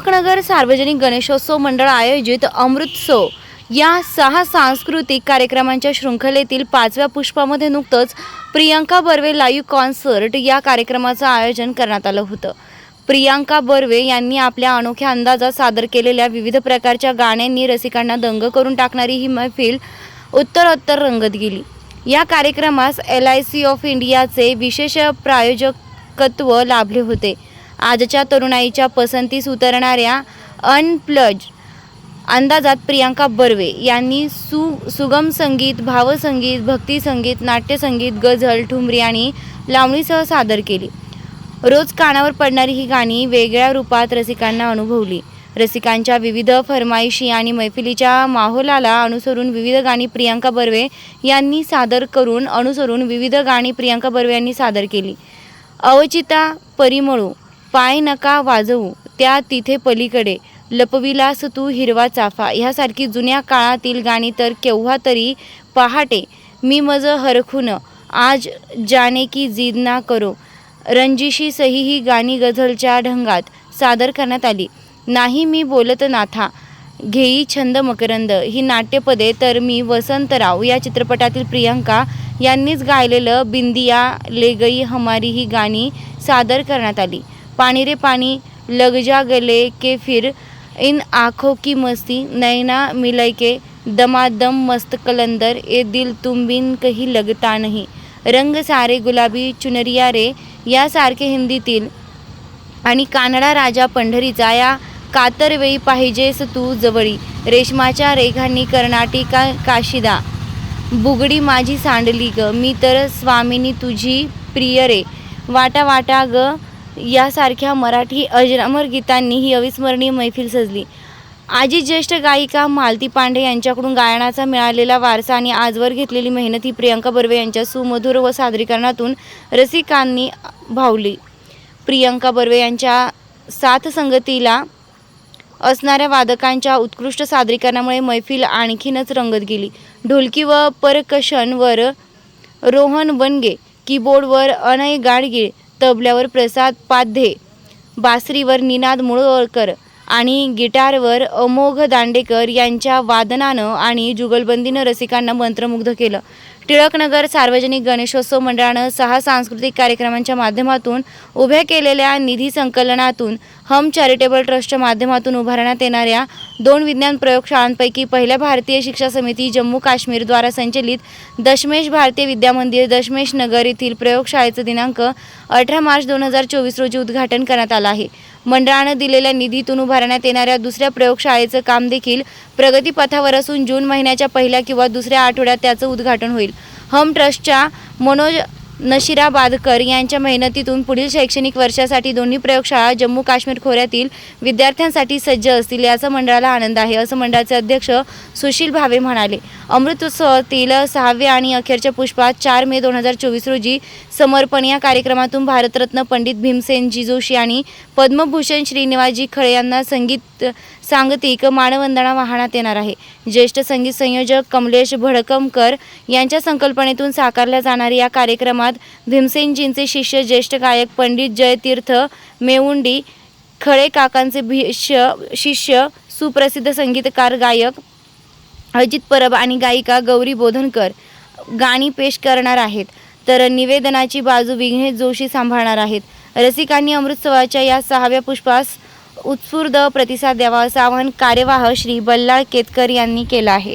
टिळकनगर सार्वजनिक गणेशोत्सव मंडळ आयोजित अमृतसव या सहा सांस्कृतिक कार्यक्रमांच्या शृंखलेतील पाचव्या पुष्पामध्ये नुकतंच प्रियांका बर्वे लाईव्ह कॉन्सर्ट या कार्यक्रमाचं आयोजन करण्यात आलं होतं. प्रियांका बर्वे यांनी आपल्या अनोख्या अंदाजात सादर केलेल्या विविध प्रकारच्या गाण्यांनी रसिकांना दंग करून टाकणारी ही मैफिल उत्तरोत्तर रंगत गेली. या कार्यक्रमास एल आय सी ऑफ इंडियाचे विशेष प्रायोजकत्व लाभले होते. आजच्या तरुणाईच्या पसंतीस उतरणाऱ्या अनप्लज अंदाजात प्रियांका बर्वे यांनी सु सुगम संगीत भावसंगीत भक्तिसंगीत नाट्यसंगीत गझल ठुमरी आणि लावणीसह सादर केली. रोज कानावर पडणारी ही गाणी वेगळ्या रूपात रसिकांना अनुभवली. रसिकांच्या विविध फरमाईशी आणि मैफिलीच्या माहोलाला अनुसरून विविध गाणी प्रियांका बर्वे यांनी सादर करून अनुसरून विविध गाणी प्रियांका बर्वे यांनी सादर केली. अवचिता परिमळू पाय नका वाजवू त्या तिथे पलीकडे. लपविलास तू हिरवा चाफा. ह्यासारखी जुन्या काळातील गाणी तर केव्हा तरी पहाटे. मी मज हरखून आज जाने की जिद ना करो. रंजिशी सही ही गाणी गझलच्या ढंगात सादर करण्यात आली. नाही मी बोलत नाथा घेई छंद मकरंद. ही नाट्यपदे तर मी वसंतराव या चित्रपटातील प्रियंका यांनीच गायलेलं बिंदिया ले गई हमारी ही गाणी सादर करण्यात आली. पाणी रे पाणी लग जा गले के फिर इन आँखों की मस्ती नैना मिलय के दमादम मस्त कलंदर ए दिल तुम बिन कहीं लगता नहीं। रंग सारे गुलाबी चुनरिया रे यासारखे हिंदीतील आणि कानडा राजा पंढरीचा या कातरवेळी पाहिजेस तू जवळी। रेशमाच्या रेघांनी कर्नाटी का काशिदा। बुगडी माझी सांडली ग मी तर स्वामिनी तुझी प्रिय रे। वाटा वाटा ग यासारख्या मराठी अजरामर गीतांनी ही अविस्मरणीय मैफिल सजली. आजी ज्येष्ठ गायिका मालती पांडे यांच्याकडून गायनाचा मिळालेला वारसा आणि आजवर घेतलेली मेहनत ही प्रियांका बर्वे यांच्या सुमधुर व सादरीकरणातून रसिकांनी भावली. प्रियांका बर्वे यांच्या साथ संगतीला असणाऱ्या वादकांच्या उत्कृष्ट सादरीकरणामुळे मैफिल आणखीनच रंगत गेली. ढोलकी व परकशनवर रोहन वनगे कीबोर्डवर अनय गाडगे तबल्यावर प्रसाद पाध्ये बासरीवर निनाद मुळवळकर आणि गिटारवर अमोघ दांडेकर यांच्या वादनानं आणि जुगलबंदीनं रसिकांना मंत्रमुग्ध केलं. टिळकनगर सार्वजनिक गणेशोत्सव मंडळानं सहा सांस्कृतिक कार्यक्रमांच्या माध्यमातून उभ्या केलेल्या निधी संकलनातून हम चॅरिटेबल ट्रस्टच्या माध्यमातून उभारण्यात येणाऱ्या दोन विज्ञान प्रयोगशाळांपैकी पहिल्या भारतीय शिक्षा समिती जम्मू काश्मीरद्वारा संचलित दशमेश भारतीय विद्यामंदिर दशमेश नगर येथील प्रयोगशाळेचं दिनांक अठरा मार्च दोन हजार चोवीस रोजी उद्घाटन करण्यात आलं आहे. मंडळानं दिलेल्या निधीतून उभारण्यात येणाऱ्या दुसऱ्या प्रयोगशाळेचं काम देखील प्रगतीपथावर असून जून महिन्याच्या पहिल्या किंवा दुसऱ्या आठवड्यात त्याचं उद्घाटन होईल. हम ट्रस्टच्या मनोज नशिरा बादकर यांच्या मेहनतीतून पुढील शैक्षणिक वर्षासाठी दोन्ही प्रयोगशाळा जम्मू काश्मीर खोऱ्यातील विद्यार्थ्यांसाठी सज्ज असतील याचा मंडळाला आनंद आहे असं मंडळाचे अध्यक्ष सुशील भावे म्हणाले. अमृतोत्सवातील सहावे आणि अखेरच्या पुष्पात चार मे दोन हजार चोवीस रोजी समर्पण. या कार्यक्रमातून भारतरत्न पंडित भीमसेनजी जोशी आणि पद्मभूषण श्रीनिवाजी खळे यांना संगीत सांगतिक मानवंदना वाहण्यात येणार आहे. ज्येष्ठ संगीत संयोजक कमलेश भडकमकर यांच्या संकल्पनेतून साकारल्या जाणाऱ्या या कार्यक्रमात भीमसेनजींचे शिष्य ज्येष्ठ गायक पंडित जयतीर्थ मेवुंडी खळे काकांचे भिष्य शिष्य सुप्रसिद्ध संगीतकार गायक अजित परब आणि गायिका गौरी बोधनकर गाणी पेश करणार आहेत. तर निवेदनाची बाजू विघ्नेश जोशी सांभाळणार आहेत. रसिकांनी अमृतसवाच्या या सहाव्या पुष्पास उत्स्फूर्त प्रतिसाद द्यावा असं आवाहन कार्यवाह श्री बल्लाळ केतकर यांनी केलं आहे.